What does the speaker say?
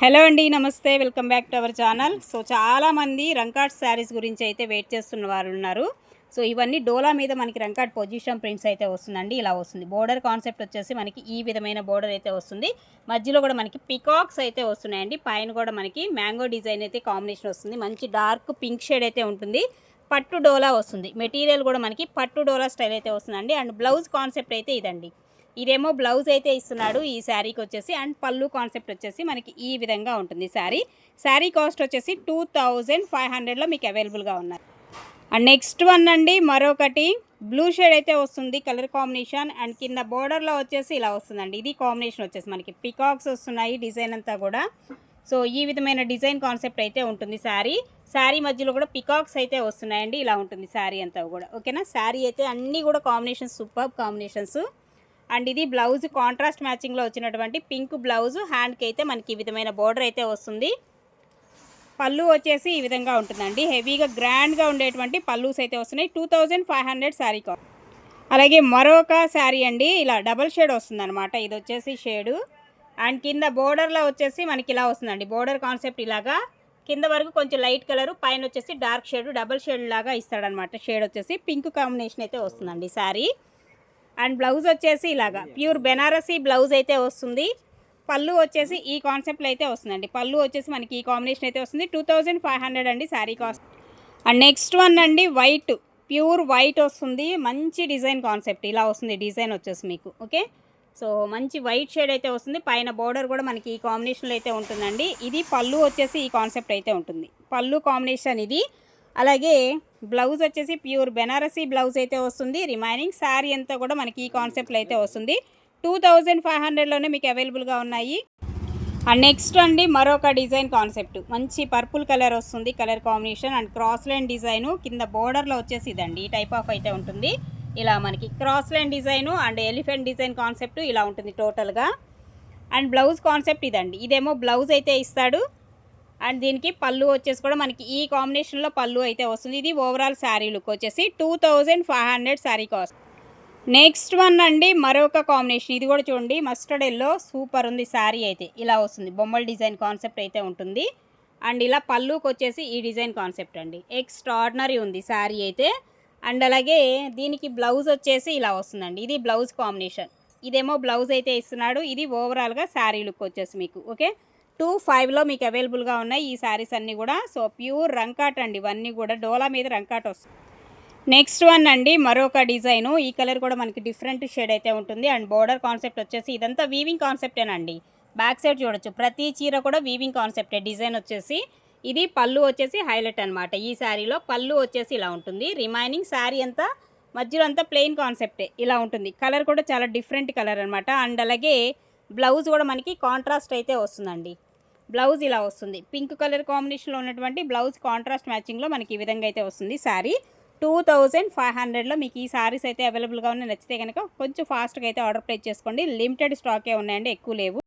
Hello అండి నమస్తే. Welcome back to our channel. So చాలామంది రంకాట్ శారీస్ గురించి అయితే వెయిట్ చేస్తున్న వారు ఉన్నారు. సో ఇవన్నీ డోలా మీద మనకి రంకాట్ పొజిషన్ ప్రింట్స్ అయితే వస్తుందండి. ఇలా వస్తుంది. బోర్డర్ కాన్సెప్ట్ వచ్చేసి మనకి ఈ విధమైన బోర్డర్ అయితే వస్తుంది. మధ్యలో కూడా మనకి పికాక్స్ అయితే వస్తున్నాయండి. పైన కూడా మనకి మ్యాంగో డిజైన్ అయితే కాంబినేషన్ వస్తుంది. మంచి డార్క్ పింక్ షేడ్ అయితే ఉంటుంది. పట్టు డోలా వస్తుంది. మెటీరియల్ కూడా మనకి పట్టు డోలా స్టైల్ అయితే వస్తుందండి. అండ్ బ్లౌజ్ కాన్సెప్ట్ అయితే ఇదండి. ఇదేమో బ్లౌజ్ అయితే ఇస్తున్నాడు ఈ శారీకి వచ్చేసి. అండ్ పళ్ళు కాన్సెప్ట్ వచ్చేసి మనకి ఈ విధంగా ఉంటుంది శారీ. శారీ కాస్ట్ వచ్చేసి టూ థౌజండ్ ఫైవ్ హండ్రెడ్లో మీకు అవైలబుల్గా ఉన్నాయి. అండ్ నెక్స్ట్ వన్ అండి మరొకటి. బ్లూ షేడ్ అయితే వస్తుంది కలర్ కాంబినేషన్ అండ్ కింద బోర్డర్లో వచ్చేసి ఇలా వస్తుందండి. ఇది కాంబినేషన్ వచ్చేసి మనకి పికాక్స్ వస్తున్నాయి డిజైన్ అంతా కూడా. సో ఈ విధమైన డిజైన్ కాన్సెప్ట్ అయితే ఉంటుంది శారీ. శారీ మధ్యలో కూడా పికాక్స్ అయితే వస్తున్నాయండి. ఇలా ఉంటుంది శారీ అంతా కూడా. ఓకేనా? శారీ అయితే అన్నీ కూడా కాంబినేషన్స్ సూపర్ కాంబినేషన్స్ అండ్ ఇది బ్లౌజ్ కాంట్రాస్ట్ మ్యాచింగ్లో వచ్చినటువంటి పింక్ బ్లౌజ్ హ్యాండ్కి అయితే మనకి ఈ విధమైన బోర్డర్ అయితే వస్తుంది. పళ్ళు వచ్చేసి ఈ విధంగా ఉంటుందండి. హెవీగా గ్రాండ్గా ఉండేటువంటి పళ్ళుస్ అయితే వస్తున్నాయి. Two thousand five hundred sari cost అలాగే మరొక శారీ అండి ఇలా డబల్ షేడ్ వస్తుంది అనమాట ఇది వచ్చేసి షేడు. అండ్ కింద బోర్డర్లో వచ్చేసి మనకి ఇలా వస్తుందండి. బోర్డర్ కాన్సెప్ట్ ఇలాగా. కింద వరకు కొంచెం లైట్ కలర్ పైన వచ్చేసి డార్క్ షేడ్ డబల్ షేడ్ లాగా ఇస్తాడనమాట షేడ్ వచ్చేసి పింక్ కాంబినేషన్ అయితే వస్తుందండి శారీ. అండ్ బ్లౌజ్ వచ్చేసి ఇలాగా. ప్యూర్ బెనారసీ బ్లౌజ్ అయితే వస్తుంది. పళ్ళు వచ్చేసి ఈ కాన్సెప్ట్లో అయితే వస్తుందండి. పళ్ళు వచ్చేసి మనకి ఈ కాంబినేషన్ అయితే వస్తుంది. టూ థౌజండ్ ఫైవ్ హండ్రెడ్ అండి sari cost. And next one అండి వైట్. ప్యూర్ వైట్ వస్తుంది. మంచి డిజైన్ కాన్సెప్ట్. ఇలా వస్తుంది డిజైన్ వచ్చేసి మీకు. ఓకే? సో మంచి వైట్ షేడ్ అయితే వస్తుంది. పైన బోర్డర్ కూడా మనకి ఈ కాంబినేషన్లో అయితే ఉంటుందండి. ఇది పళ్ళు వచ్చేసి ఈ కాన్సెప్ట్ అయితే ఉంటుంది. పళ్ళు కాంబినేషన్ ఇది. అలాగే బ్లౌజ్ వచ్చేసి ప్యూర్ బెనారసీ బ్లౌజ్ అయితే వస్తుంది. రిమైనింగ్ శారీ అంతా కూడా మనకి ఈ కాన్సెప్ట్లో అయితే వస్తుంది. టూ థౌజండ్ ఫైవ్ హండ్రెడ్లోనే మీకు అవైలబుల్గా ఉన్నాయి. అండ్ నెక్స్ట్ అండి మరొక డిజైన్ కాన్సెప్ట్. మంచి పర్పుల్ కలర్ వస్తుంది colour combination and cross line design కింద బోర్డర్లో వచ్చేసి ఇదండి. ఈ టైప్ ఆఫ్ అయితే ఉంటుంది. ఇలా మనకి cross line design and elephant design concept ఇలా ఉంటుంది టోటల్గా. అండ్ బ్లౌజ్ కాన్సెప్ట్ ఇదండి. ఇదేమో బ్లౌజ్ అయితే ఇస్తాడు. అండ్ దీనికి పళ్ళు వచ్చేసి కూడా మనకి ఈ కాంబినేషన్లో పళ్ళు అయితే వస్తుంది. ఇది ఓవరాల్ శారీ లుక్ వచ్చేసి two thousand five hundred sari cost next one అండి మరొక కాంబినేషన్ ఇది కూడా చూడండి మస్టర్డ్ ఎల్లో సూపర్ ఉంది శారీ అయితే. ఇలా వస్తుంది. బొమ్మల డిజైన్ కాన్సెప్ట్ అయితే ఉంటుంది. అండ్ ఇలా పళ్ళుకి వచ్చేసి ఈ డిజైన్ కాన్సెప్ట్ అండి. ఎక్స్ట్రాడినరీ ఉంది శారీ అయితే. అండ్ అలాగే దీనికి బ్లౌజ్ వచ్చేసి ఇలా వస్తుందండి. ఇది బ్లౌజ్ కాంబినేషన్ ఇదేమో బ్లౌజ్ అయితే ఇస్తున్నాడు. ఇది ఓవరాల్గా శారీ లుక్ వచ్చేసి మీకు ఓకే టూ ఫైవ్లో మీకు అవైలబుల్గా ఉన్నాయి ఈ శారీస్ అన్నీ కూడా. సో ప్యూర్ రంకాట్ అండి. ఇవన్నీ కూడా డోలా మీద రంకాట్ వస్తుంది నెక్స్ట్ వన్ అండి మరొక డిజైను. ఈ కలర్ కూడా మనకి డిఫరెంట్ షేడ్ అయితే ఉంటుంది. అండ్ బోర్డర్ కాన్సెప్ట్ వచ్చేసి ఇదంతా వీవింగ్ కాన్సెప్టేనండి. బ్యాక్ సైడ్ చూడొచ్చు. ప్రతి చీర కూడా వీవింగ్ కాన్సెప్టే. డిజైన్ వచ్చేసి ఇది పళ్ళు వచ్చేసి హైలైట్ అనమాట ఈ శారీలో పళ్ళు వచ్చేసి ఇలా ఉంటుంది. రిమైనింగ్ శారీ అంతా మధ్యలో అంతా ప్లెయిన్ కాన్సెప్టే. ఇలా ఉంటుంది. కలర్ కూడా చాలా డిఫరెంట్ కలర్ అనమాట అండ్ అలాగే బ్లౌజ్ కూడా మనకి కాంట్రాస్ట్ అయితే వస్తుందండి. బ్లౌజ్ ఇలా వస్తుంది. పింక్ కలర్ కాంబినేషన్లో ఉన్నటువంటి బ్లౌజ్ కాంట్రాస్ట్ మ్యాచింగ్లో మనకి ఈ విధంగా అయితే వస్తుంది శారీ. టూ థౌజండ్ ఫైవ్ హండ్రెడ్లో మీకు ఈ సారీస్ అయితే అవైలబుల్గా ఉన్నాయి. నచ్చితే కనుక కొంచెం ఫాస్ట్గా అయితే ఆర్డర్ ప్లేస్ చేసుకోండి. లిమిటెడ్ స్టాకే ఉన్నాయండి ఎక్కువ లేవు.